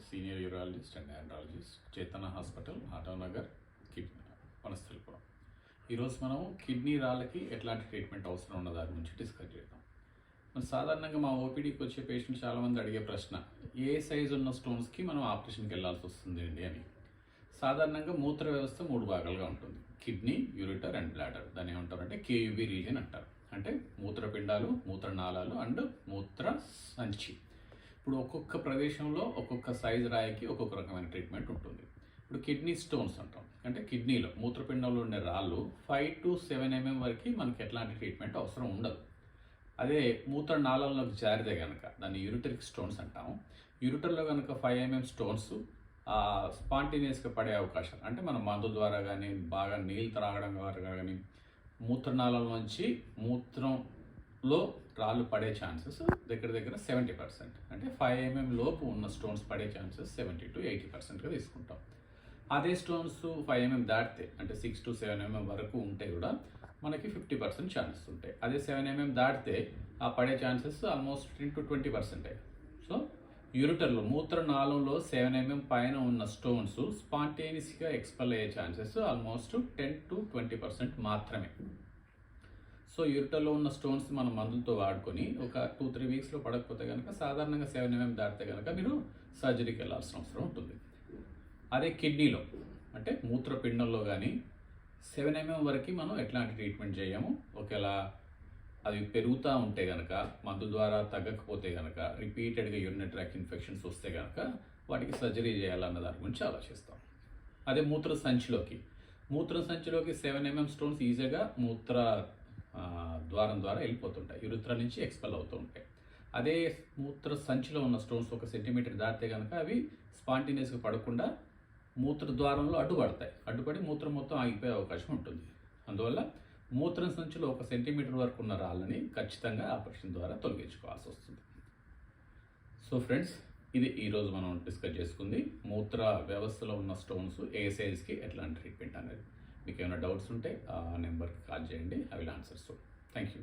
Senior urologist and ఎంట్రాలజిస్ చేతన hospital Autonagar kidney Vanasthalipuram. ఈరోజు మనం కిడ్నీ రాళ్ళకి ఎట్లాంటి ట్రీట్మెంట్ అవసరం ఉన్న దాని గురించి డిస్కస్ చేద్దాం. మనం సాధారణంగా మా ఓపీడీకి వచ్చే పేషెంట్ చాలామంది అడిగే ప్రశ్న ఏ సైజు ఉన్న స్టోన్స్కి మనం ఆపరేషన్కి వెళ్ళాల్సి వస్తుంది అండి అని. సాధారణంగా మూత్ర వ్యవస్థ మూడు భాగాలుగా ఉంటుంది. Kidney ureter and bladder. దాన్ని ఏమంటారంటే కేయుబి రీజన్ అంటారు. అంటే మూత్రపిండాలు మూత్రనాళాలు అండ్ మూత్ర సంచి. ఇప్పుడు ఒక్కొక్క ప్రదేశంలో ఒక్కొక్క సైజ్ రాయికి ఒక్కొక్క రకమైన ట్రీట్మెంట్ ఉంటుంది. ఇప్పుడు కిడ్నీ స్టోన్స్ అంటాం. అంటే కిడ్నీలో మూత్రపిండంలో ఉండే రాళ్ళు ఫైవ్ టు సెవెన్ ఎంఎం వరకు మనకి ఎట్లాంటి ట్రీట్మెంట్ అవసరం ఉండదు. అదే మూత్ర నాళంలోకి జారితే కనుక దాన్ని యూరిటరిక్ స్టోన్స్ అంటాము. యూరిటర్లో కనుక ఫైవ్ ఎంఎం స్టోన్స్ స్పాంటేనియస్గా పడే అవకాశం. అంటే మన మందు ద్వారా కానీ బాగా నీళ్ళు త్రాగడం ద్వారా కానీ మూత్రనాళంలోంచి మూత్రంలో రాళ్ళు పడే ఛాన్సెస్ దగ్గర దగ్గర సెవెంటీ పర్సెంట్. అంటే ఫైవ్ ఎంఎం లోపు ఉన్న స్టోన్స్ పడే ఛాన్సెస్ సెవెంటీ టు ఎయిటీ పర్సెంట్గా తీసుకుంటాం. అదే స్టోన్స్ ఫైవ్ ఎంఎం దాటితే అంటే సిక్స్ టు సెవెన్ ఎంఎం వరకు ఉంటే కూడా మనకి ఫిఫ్టీ పర్సెంట్ ఛాన్సెస్ ఉంటాయి. అదే సెవెన్ ఎంఎం దాటితే ఆ పడే chances almost ten to twenty పర్సెంటే సో యూరిటర్లో మూత్రనాళంలో సెవెన్ ఎంఎం పైన ఉన్న స్టోన్స్ స్పాంటేనియస్గా ఎక్స్పెల్ అయ్యే chances almost ten to twenty percent మాత్రమే. సో యూరిటర్లో ఉన్న స్టోన్స్ మనం మందులతో వాడుకొని ఒక టూ త్రీ వీక్స్లో పడకపోతే కనుక సాధారణంగా సెవెన్ ఎంఎం దాటితే కనుక మీరు సర్జరీకి వెళ్ళాల్సిన అవసరం ఉంటుంది. అదే కిడ్నీలో అంటే మూత్రపిండంలో కానీ సెవెన్ ఎంఎం వరకు మనం ఎట్లాంటి ట్రీట్మెంట్ చేయము? ఒకవేళ అది పెరుగుతూ ఉంటే కనుక మందు ద్వారా తగ్గకపోతే కనుక రిపీటెడ్గా యూరినరీ ట్రాక్ ఇన్ఫెక్షన్స్ వస్తే కనుక వాటికి సర్జరీ చేయాలన్న దాని గురించి ఆలోచిస్తాం. అదే మూత్ర సంచిలోకి మూత్ర సంచిలోకి సెవెన్ ఎంఎం స్టోన్స్ ఈజీగా మూత్ర ద్వారం ద్వారా వెళ్ళిపోతుంటాయి. యురుత్ర నుంచి ఎక్స్పెల్ అవుతూ ఉంటాయి. అదే మూత్ర సంచిలో ఉన్న స్టోన్స్ ఒక సెంటీమీటర్ దాటితే కనుక అవి స్పాంటినియస్గా పడకుండా మూత్ర ద్వారంలో అడ్డుపడతాయి. అడ్డుపడి మూత్రం మొత్తం ఆగిపోయే అవకాశం ఉంటుంది. అందువల్ల మూత్ర సంచిలో ఒక సెంటీమీటర్ వరకు ఉన్న రాళ్ళని ఖచ్చితంగా ఆపరేషన్ ద్వారా తొలగించుకోవాల్సి వస్తుంది. సో ఫ్రెండ్స్ ఇది ఈరోజు మనం డిస్కస్ చేసుకుంది మూత్ర వ్యవస్థలో ఉన్న స్టోన్స్ ఏ సైజ్కి ఎట్లాంటి ట్రీట్మెంట్ అనేది. మీకు ఏమైనా డౌట్స్ ఉంటే ఆ నెంబర్కి కాల్ చేయండి. I will answer so thank you